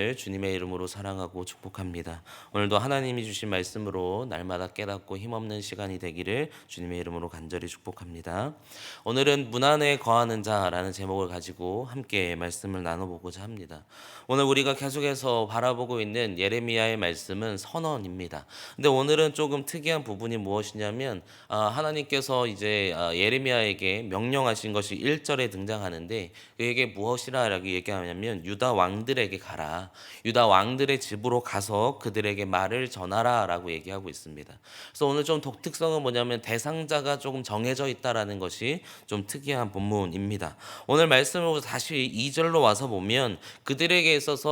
주님의 이름으로 사랑하고 축복합니다. 오늘도 하나님이 주신 말씀으로 날마다 깨닫고 힘없는 시간이 되기를 주님의 이름으로 간절히 축복합니다. 오늘은 문 안에 거하는 자라는 제목을 가지고 함께 말씀을 나눠보고자 합니다. 오늘 우리가 계속해서 바라보고 있는 예레미야의 말씀은 선언입니다. 근데 오늘은 조금 특이한 부분이 무엇이냐면 아, 하나님께서 이제 아, 예레미야에게 명령하신 것이 1절에 등장하는데 그에게 무엇이라고 얘기하냐면 유다 왕들에게 가라. 유다 왕들의 집으로 가서 그들에게 말을 전하라라고 얘기하고 있습니다. 그래서 오늘 좀 독특성은 뭐냐면 대상자가 조금 정해져 있다라는 것이 좀 특이한 본문입니다. 오늘 말씀으로 다시 2절로 와서 보면 그들에게 있어서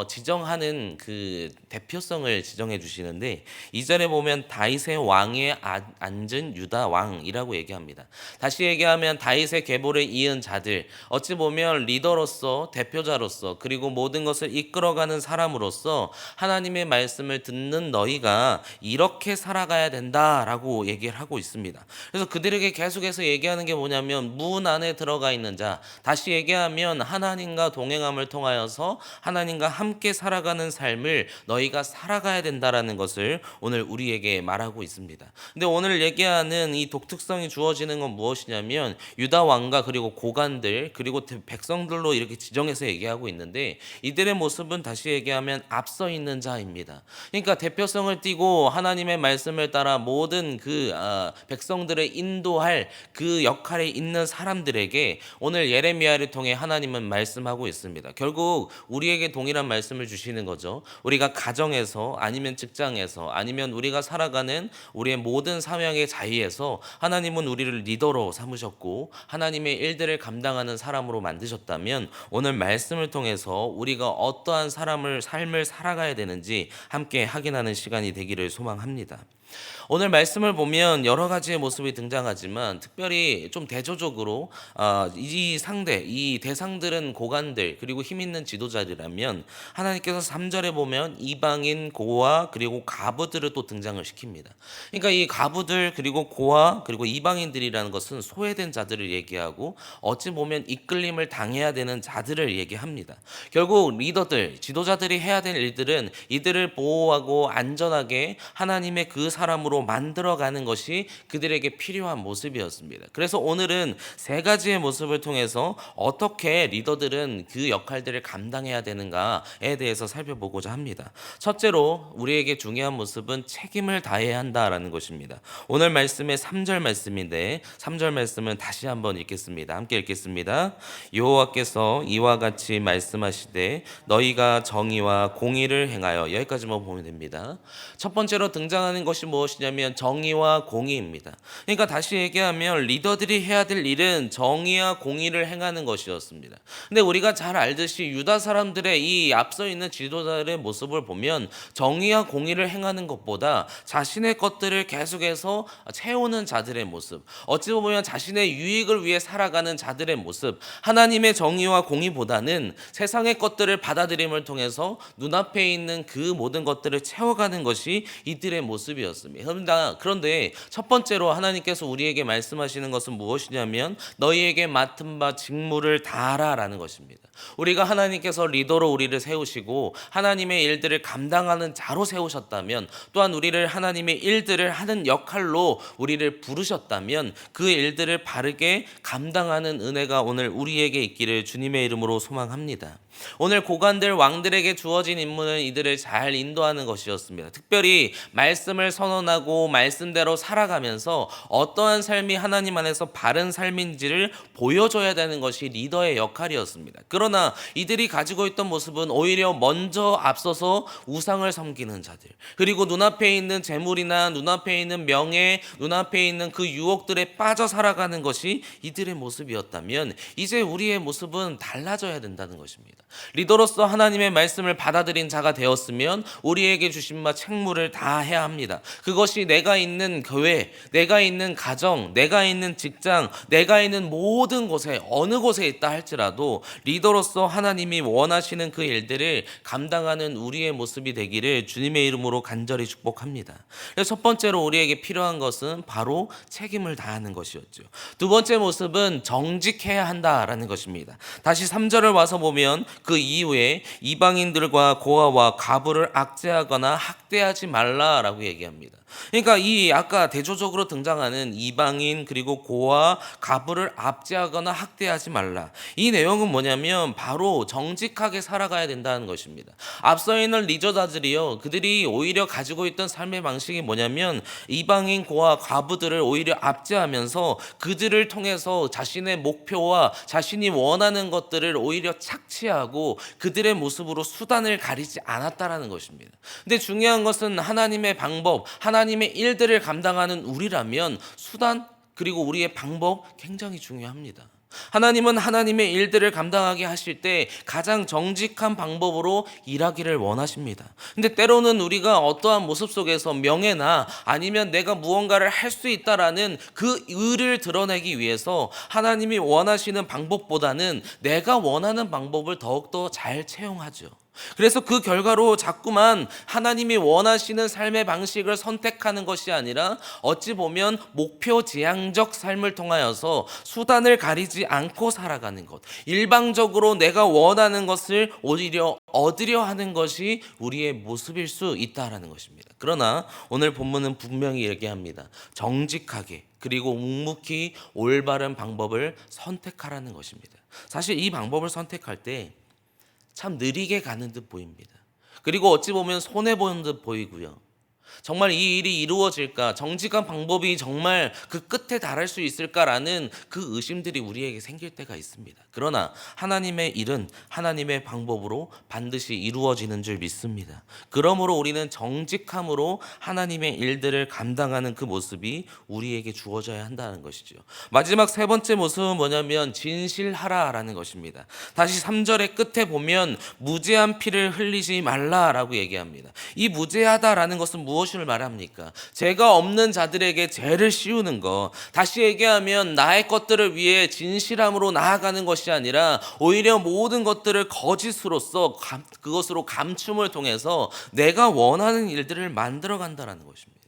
어, 지정하는 그 대표성을 지정해 주시는데 2절에 보면 다윗의 왕에 아- 앉은 유다 왕이라고 얘기합니다. 다시 얘기하면 다윗의 계보를 이은 자들 어찌 보면 리더로서 대표자로서 그리고 모든 것을 이끌 어가는 사람으로서 하나님의 말씀을 듣는 너희가 이렇게 살아가야 된다라고 얘기를 하고 있습니다. 그래서 그들에게 계속해서 얘기하는 게 뭐냐면 문 안에 들어가 있는 자 다시 얘기하면 하나님과 동행함을 통하여서 하나님과 함께 살아가는 삶을 너희가 살아가야 된다라는 것을 오늘 우리에게 말하고 있습니다. 근데 오늘 얘기하는 이 독특성이 주어지는 건 무엇이냐면 유다 왕과 그리고 고관들 그리고 백성들로 이렇게 지정해서 얘기하고 있는데 이들의 모습은 다시 얘기하면 앞서 있는 자입니다. 그러니까 대표성을 띠고 하나님의 말씀을 따라 모든 그 아, 백성들을 인도할 그 역할에 있는 사람들에게 오늘 예레미야를 통해 하나님은 말씀하고 있습니다. 결국 우리에게 동일한 말씀을 주시는 거죠. 우리가 가정에서 아니면 직장에서 아니면 우리가 살아가는 우리의 모든 사명의 자리에서 하나님은 우리를 리더로 삼으셨고 하나님의 일들을 감당하는 사람으로 만드셨다면 오늘 말씀을 통해서 우리가 어떠한 사람을 삶을 살아가야 되는지 함께 확인하는 시간이 되기를 소망합니다. 오늘 말씀을 보면 여러 가지의 모습이 등장하지만 특별히 좀 대조적으로 아, 이 상대, 이 대상들은 고관들 그리고 힘 있는 지도자들이라면 하나님께서 3절에 보면 이방인 고아 그리고 가부들을 또 등장을 시킵니다. 그러니까 이 가부들 그리고 고아 그리고 이방인들이라는 것은 소외된 자들을 얘기하고 어찌 보면 이끌림을 당해야 되는 자들을 얘기합니다. 결국 리더들, 지도자들이 해야 될 일들은 이들을 보호하고 안전하게 하나님의 그 사람으로 만들어가는 것이 그들에게 필요한 모습이었습니다. 그래서 오늘은 세 가지의 모습을 통해서 어떻게 리더들은 그 역할들을 감당해야 되는가에 대해서 살펴보고자 합니다. 첫째로 우리에게 중요한 모습은 책임을 다해야 한다라는 것입니다. 오늘 말씀의 3절 말씀인데 3절 말씀은 다시 한번 읽겠습니다. 함께 읽겠습니다. 여호와께서 이와 같이 말씀하시되 너희 가 정의와 공의를 행하여 여기까지만 보면 됩니다. 첫 번째로 등장하는 것이 무엇이냐면 정의와 공의입니다. 그러니까 다시 얘기하면 리더들이 해야 될 일은 정의와 공의를 행하는 것이었습니다. 근데 우리가 잘 알듯이 유다 사람들의 이 앞서 있는 지도자들의 모습을 보면 정의와 공의를 행하는 것보다 자신의 것들을 계속해서 채우는 자들의 모습, 어찌 보면 자신의 유익을 위해 살아가는 자들의 모습, 하나님의 정의와 공의보다는 세상의 것들을 받아들 임을 통해서 눈앞에 있는 그 모든 것들을 채워가는 것이 이들의 모습이었습니다. 그런데- 그런데 첫 번째로 하나님께서 우리에게 말씀하시는 것은 무엇이냐면 너희에게 맡은 바 직무를 다하라라는 것입니다. 우리가 하나님께서 리더로 우리를 세우시고 하나님의 일들을 감당하는 자로 세우셨다면 또한 우리를 하나님의 일들을 하는 역할로 우리를 부르셨다면 그 일들을 바르게 감당하는 은혜가 오늘 우리에게 있기를 주님의 이름으로 소망합니다. 오늘 고관들 왕들에게 주어진 임무는 이들을 잘 인도하는 것이었습니다. 특별히 말씀을 선언하고 말씀대로 살아가면서 어떠한 삶이 하나님 안에서 바른 삶인지를 보여줘야 되는 것이 리더의 역할이었습니다. 그 러나 이들이 가지고 있던 모습은 오히려 먼저 앞서서 우상을 섬기는 자들, 그리고 눈앞에 있는 재물이나 눈앞에 있는 명예, 눈앞에 있는 그 유혹들에 빠져 살아가는 것이 이들의 모습이었다면 이제 우리의 모습은 달라져야 된다는 것입니다. 리더로서 하나님의 말씀을 받아들인 자가 되었으면 우리에게 주신 바 책무를 다 해야 합니다. 그것이 내가 있는 교회, 내가 있는 가정, 내가 있는 직장, 내가 있는 모든 곳에 어느 곳에 있다 할지라도 리더로 통로로서 하나님이 원하시는 그 일들을 감당하는 우리의 모습이 되기를 주님의 이름으로 간절히 축복합니다. 첫 번째로 우리에게 필요한 것은 바로 책임을 다하는 것이었죠. 두 번째 모습은 정직해야 한다라는 것입니다. 다시 3절을 와서 보면 그 이후에 이방인들과 고아와 가부를 악제하거나 학대하지 말라라고 얘기합니다. 그러니까 이 아까 대조적으로 등장하는 이방인 그리고 고아 가부를 압제하거나 학대하지 말라. 이 내용은 뭐냐면 바로 정직하게 살아가야 된다는 것입니다. 앞서 있는 리더자들이요. 그들이 오히려 가지고 있던 삶의 방식이 뭐냐면 이방인 고아 가부들을 오히려 압제하면서 그들을 통해서 자신의 목표와 자신이 원하는 것들을 오히려 착취하고 그들의 모습으로 수단을 가리지 않았다라는 것입니다. 근데 중요한 것은 하나님의 방법, 하나님의 일들을 감당하는 우리라면 수단 그리고 우리의 방법 굉장히 중요합니다. 하나님은 하나님의 일들을 감당하게 하실 때 가장 정직한 방법으로 일하기를 원하십니다. 근데 때로는 우리가 어떠한 모습 속에서 명예나 아니면 내가 무언가를 할 수 있다라는 그 의를 드러내기 위해서 하나님이 원하시는 방법보다는 내가 원하는 방법을 더욱더 잘 채용하죠. 그래서 그 결과로 자꾸만 하나님이 원하시는 삶의 방식을 선택하는 것이 아니라 어찌 보면 목표 지향적 삶을 통하여서 수단을 가리지 않고 살아가는 것. 일방적으로 내가 원하는 것을 오히려 얻으려 하는 것이 우리의 모습일 수 있다라는 것입니다. 그러나 오늘 본문은 분명히 얘기합니다. 정직하게 그리고 묵묵히 올바른 방법을 선택하라는 것입니다. 사실 이 방법을 선택할 때 참 느리게 가는 듯 보입니다. 그리고 어찌 보면 손해 보는 듯 보이고요. 정말 이 일이 이루어질까? 정직한 방법이 정말 그 끝에 달할 수 있을까라는 그 의심들이 우리에게 생길 때가 있습니다. 그러나 하나님의 일은 하나님의 방법으로 반드시 이루어지는 줄 믿습니다. 그러므로 우리는 정직함으로 하나님의 일들을 감당하는 그 모습이 우리에게 주어져야 한다는 것이죠. 마지막 세 번째 모습은 뭐냐면 진실하라라는 것입니다. 다시 3절의 끝에 보면 무죄한 피를 흘리지 말라라고 얘기합니다. 이 무죄하다라는 것은 무엇 을 말합니까? 죄가 없는 자들에게 죄를 씌우는 것. 다시 얘기하면 나의 것들을 위해 진실함으로 나아가는 것이 아니라 오히려 모든 것들을 거짓으로서 감, 그것으로 감춤을 통해서 내가 원하는 일들을 만들어 간다라는 것입니다.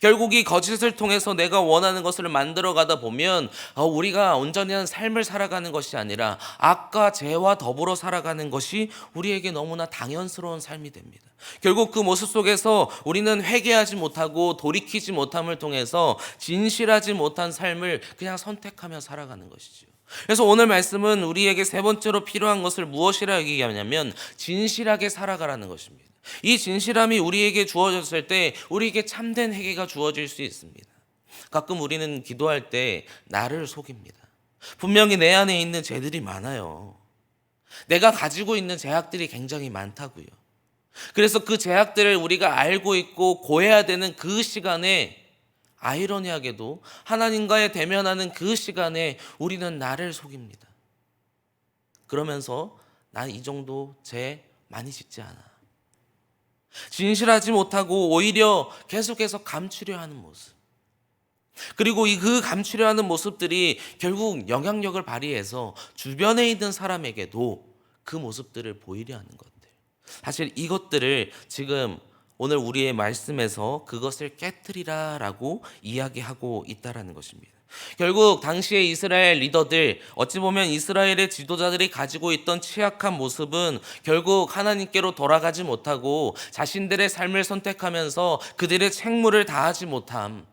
결국 이 거짓을 통해서 내가 원하는 것을 만들어 가다 보면 어, 우리가 온전한 삶을 살아가는 것이 아니라 악과 죄와 더불어 살아가는 것이 우리에게 너무나 당연스러운 삶이 됩니다. 결국 그 모습 속에서 우리는 회개하지 못하고 돌이키지 못함을 통해서 진실하지 못한 삶을 그냥 선택하며 살아가는 것이지요. 그래서 오늘 말씀은 우리에게 세 번째로 필요한 것을 무엇이라 얘기하냐면 진실하게 살아가라는 것입니다. 이 진실함이 우리에게 주어졌을 때 우리에게 참된 회개가 주어질 수 있습니다. 가끔 우리는 기도할 때 나를 속입니다. 분명히 내 안에 있는 죄들이 많아요. 내가 가지고 있는 죄악들이 굉장히 많다고요. 그래서 그 죄악들을 우리가 알고 있고 고해야 되는 그 시간에 아이러니하게도 하나님과의 대면하는 그 시간에 우리는 나를 속입니다. 그러면서 난 이 정도 죄 많이 짓지 않아. 진실하지 못하고 오히려 계속해서 감추려 하는 모습. 그리고 이 그 감추려 하는 모습들이 결국 영향력을 발휘해서 주변에 있는 사람에게도 그 모습들을 보이려 하는 것들. 사실 이것들을 지금 오늘 우리의 말씀에서 그것을 깨뜨리라라고 이야기하고 있다라는 것입니다. 결국 당시의 이스라엘 리더들 어찌 보면 이스라엘의 지도자들이 가지고 있던 취약한 모습은 결국 하나님께로 돌아가지 못하고 자신들의 삶을 선택하면서 그들의 책무를 다하지 못함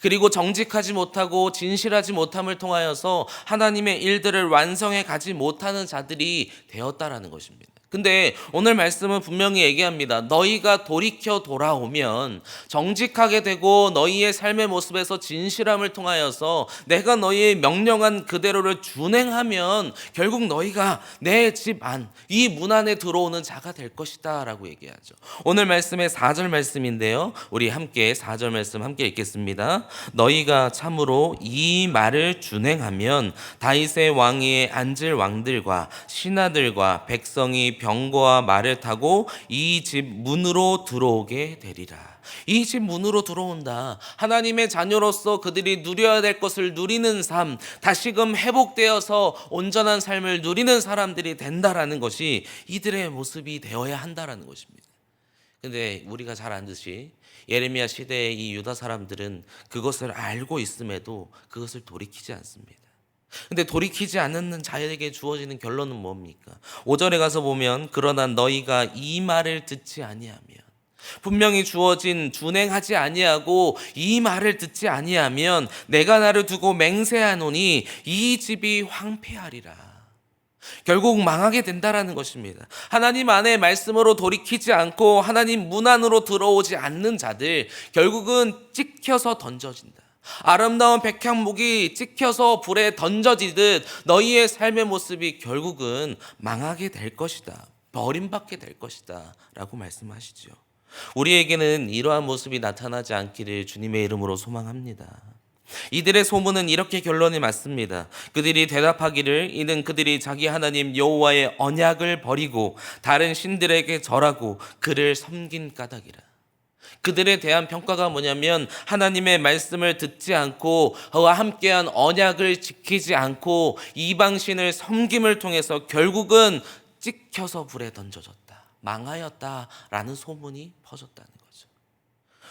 그리고 정직하지 못하고 진실하지 못함을 통하여서 하나님의 일들을 완성해 가지 못하는 자들이 되었다라는 것입니다. 근데 오늘 말씀은 분명히 얘기합니다. 너희가 돌이켜 돌아오면 정직하게 되고 너희의 삶의 모습에서 진실함을 통하여서 내가 너희의 명령한 그대로를 준행하면 결국 너희가 내 집 안, 이 문 안에 들어오는 자가 될 것이다 라고 얘기하죠. 오늘 말씀의 4절 말씀인데요. 우리 함께 4절 말씀 함께 읽겠습니다. 너희가 참으로 이 말을 준행하면 다윗의 왕위에 앉을 왕들과 신하들과 백성이 병거와 말을 타고 이 집 문으로 들어오게 되리라. 이 집 문으로 들어온다. 하나님의 자녀로서 그들이 누려야 될 것을 누리는 삶, 다시금 회복되어서 온전한 삶을 누리는 사람들이 된다라는 것이 이들의 모습이 되어야 한다라는 것입니다. 근데 우리가 잘 안듯이 예레미야 시대의 이 유다 사람들은 그것을 알고 있음에도 그것을 돌이키지 않습니다. 근데 돌이키지 않는 자에게 주어지는 결론은 뭡니까? 5절에 가서 보면 그러나 너희가 이 말을 듣지 아니하면 분명히 주어진 준행하지 아니하고 이 말을 듣지 아니하면 내가 나를 두고 맹세하노니 이 집이 황폐하리라. 결국 망하게 된다라는 것입니다. 하나님 안에 말씀으로 돌이키지 않고 하나님 문 안으로 들어오지 않는 자들 결국은 찍혀서 던져진다. 아름다운 백향목이 찍혀서 불에 던져지듯 너희의 삶의 모습이 결국은 망하게 될 것이다. 버림받게 될 것이다. 라고 말씀하시죠. 우리에게는 이러한 모습이 나타나지 않기를 주님의 이름으로 소망합니다. 이들의 소문은 이렇게 결론이 맞습니다. 그들이 대답하기를 이는 그들이 자기 하나님 여호와의 언약을 버리고 다른 신들에게 절하고 그를 섬긴 까닭이라. 그들에 대한 평가가 뭐냐면 하나님의 말씀을 듣지 않고 그와 함께한 언약을 지키지 않고 이방신을 섬김을 통해서 결국은 찍혀서 불에 던져졌다. 망하였다라는 소문이 퍼졌다는 거죠.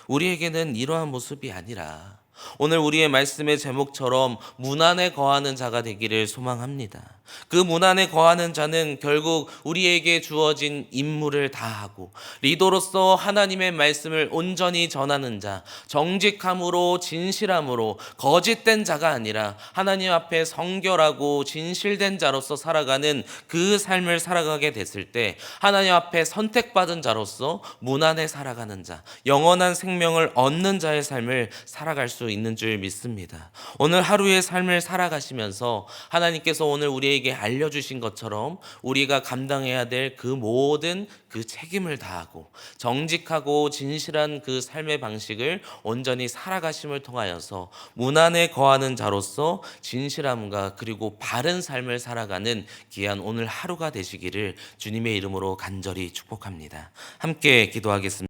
우리에게는 이러한 모습이 아니라 오늘 우리의 말씀의 제목처럼 문 안에 거하는 자가 되기를 소망합니다. 그 문 안에 거하는 자는 결국 우리에게 주어진 임무를 다하고 리더로서 하나님의 말씀을 온전히 전하는 자, 정직함으로 진실함으로 거짓된 자가 아니라 하나님 앞에 성결하고 진실된 자로서 살아가는 그 삶을 살아가게 됐을 때 하나님 앞에 선택받은 자로서 문 안에 살아가는 자, 영원한 생명을 얻는 자의 삶을 살아갈 수 있는 줄 믿습니다. 오늘 하루의 삶을 살아가시면서 하나님께서 오늘 우리에게 알려주신 것처럼 우리가 감당해야 될 그 모든 그 책임을 다하고 정직하고 진실한 그 삶의 방식을 온전히 살아가심을 통하여서 문 안에 거하는 자로서 진실함과 그리고 바른 삶을 살아가는 귀한 오늘 하루가 되시기를 주님의 이름으로 간절히 축복합니다. 함께 기도하겠습니다.